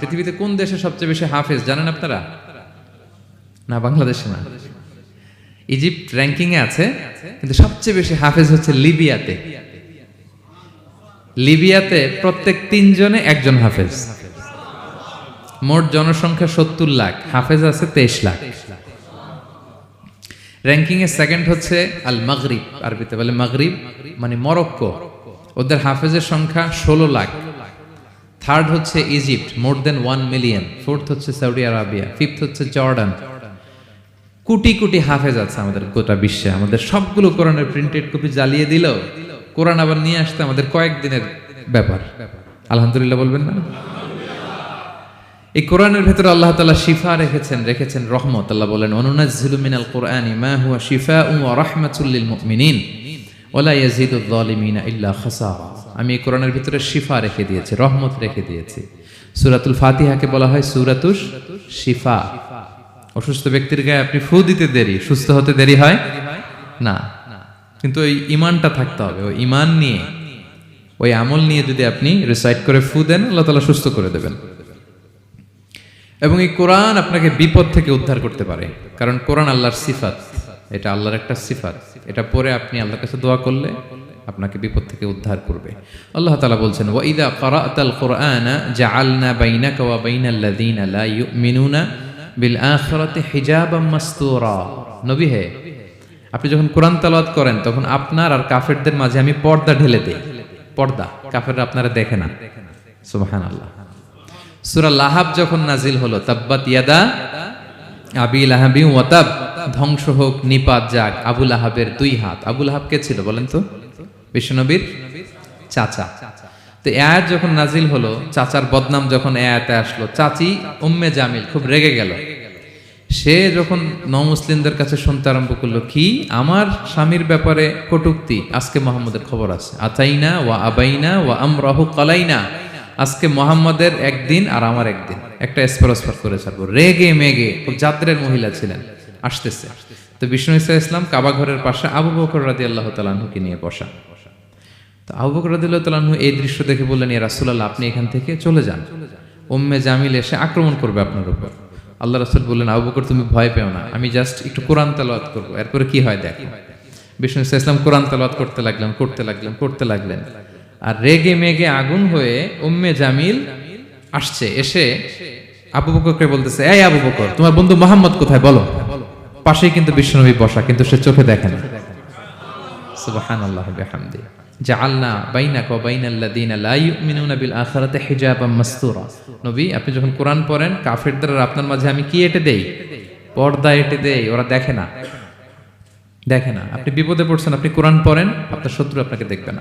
পৃথিবীতে কোন দেশে সবচেয়ে বেশি হাফেজ, জানেন আপনারা? না, বাংলাদেশে না। ইজিপ্ট র্যাঙ্কিং এ আছে, কিন্তু সবচেয়ে বেশি হাফেজ হচ্ছে লিবিয়াতে। লিবিয়াতে প্রত্যেক তিনজনে একজন হাফেজ। মোট জনসংখ্যা সত্তর লাখ, হাফেজ আছে তেইশ লাখ। র্যাঙ্কিং এ সেকেন্ড হচ্ছে আল মাগরিব আরবিতে বলে মাগরিব মানে মরক্কো। ওদের হাফেজের সংখ্যা ষোলো লাখ। থার্ড হচ্ছে Egypt more than one million fourth হচ্ছে সৌদি আরাবিয়া ফিফথ হচ্ছে জর্ডান কোটি কোটি হাফেজ আছে আমাদের গোটা বিশ্বে। আমাদের সবগুলো কোরআনের প্রিন্টেড কপি জ্বালিয়ে দিল। কোরআন আবার নিয়ে আসতে আমাদের কয়েকদিনের ব্যাপার। আলহামদুলিল্লাহ বলবেন না? এই কোরআনের ভেতরে আল্লাহ তালা শিফা রেখেছেন রেখেছেন রহমত। আল্লাহ বলেন অনুনাজ্জিলু মিনাল কোরআনি মা হুয়া শিফাউন ওয়া রাহমাতুল লিল মুমিনিন। ওয়ালা ইয়াজিদুল যালিমিনা ইল্লা খাসারা। আমি কোরআনের ভিতরে শিফা রেখে দিয়েছি, রহমত রেখে দিয়েছি। সূরাতুল ফাতিহাকে বলা হয় সুরাতুস শিফা। অসুস্থ ব্যক্তির গায়ে আপনি ফু দিতে দেরি, সুস্থ হতে দেরি হয়? না। কিন্তু ওই ইমানটা থাকতে হবে, ওই ইমান নিয়ে। ওই আমল নিয়ে যদি আপনি রিসাইড করে ফু দেন, আল্লাহ তাআলা সুস্থ করে দেবেন। এবং এই কোরআন আপনাকে বিপদ থেকে উদ্ধার করতে পারে, কারণ কোরআন আল্লাহর সিফাত। এটা আল্লাহর একটা সিফাত। এটা পরে আপনি আল্লাহর কাছে দোয়া করলে আপনাকে বিপদ থেকে উদ্ধার করবে। আল্লাহ তাআলা বলছেন, ওয়াইদা ক্বারাতাল কুরআনা জাআলনা বাইনাকা ওয়া বাইনাল্লাযীনা লা ইউমিনুনা বিল আখিরাতি হিজাবাম মাসতুরা। নবী হে, আপনি যখন কোরআন তেলাওয়াত করেন, তখন আপনার আর কাফেরদের মাঝে আমি পর্দা ঢেলে দেই। পর্দা, কাফেররা আপনারা দেখে না। সুবহানাল্লাহ। সুরা লাহাব যখন নাজিল হলো, তাব্বাত ইয়াদা আবি লাহাবি ওয়াতাব ধ্বংস হোক, নিপাত যাক আবুল আহাবের দুই হাত। আবু লাহাব কে ছিল বলেন তো? বিশ্বনবীর চাচা। তো আয়াত যখন নাজিল হলো, চাচার বদনাম যখন আয়াতে আসলো, চাচি উম্মে জামিল খুব রেগে গেল। সে যখন নমুসলিমদের কাছে শুনতে আরম্ভ করল, কি আমার স্বামীর ব্যাপারে কটুক্তি? আজকে মোহাম্মদের খবর আছে। আতাইনা ওয়া আবাইনা ওয়া আমরাহু কালাইনা। আজকে মোহাম্মদের একদিন আর আমার একদিন। একটা এসপারস্পার করে ছাড়বো। রেগে মেগে খুব জাদ্রের মহিলা ছিলেন। আসতেছে। তো বিষ্ণু ইসা ইসলাম কাবা ঘরের পাশে আবু বকর রাদি আল্লাহ তালাহুকে নিয়ে বসা। তো আবু বকর রাদি আল্লাহ তালাহু এই দৃশ্য দেখে বললেন ইয়া রাসুলাল্লাহ, আপনি এখান থেকে চলে যান। উম্মে জামিল এসে আক্রমণ করবে আপনার উপর। আল্লাহ রাসুল বললেন, আবু বকর, তুমি ভয় পেও না, আমি জাস্ট একটু কোরআন তালাওয়াত করব। এরপরে কি হয় দেখো। বিষ্ণু ইসা ইসলাম কোরআন তালাওয়াত করতে লাগলেন করতে লাগলেন করতে লাগলেন। আর রেগে মেগে আগুন হয়ে উম্মে জামিল আসছে, এসে আবু বকরকে বলতেছে, এই আবু বকর, তোমার বন্ধু মোহাম্মদ কোথায়? বলো। পাশেই কিন্তু বিশ্বনবী বসা, কিন্তু সে চোখে দেখে না। সুবহানাল্লাহ, বিহামদি। জাআলনা বাইনাকা ওয়া দিন লা ইউমিনুনা বিল আখিরাতি হিজাব মাসতুরা। নবী, আপনি যখন কোরআন পড়েন, কাফেরদের দ্বারা আপনার মাঝে আমি কি এটে দেই? পর্দা এটে দেই, ওরা দেখে না। দেখে না। আপনি বিপদে পড়ছেন, আপনি কোরআন পড়েন, আপনার শত্রু আপনাকে দেখবে না।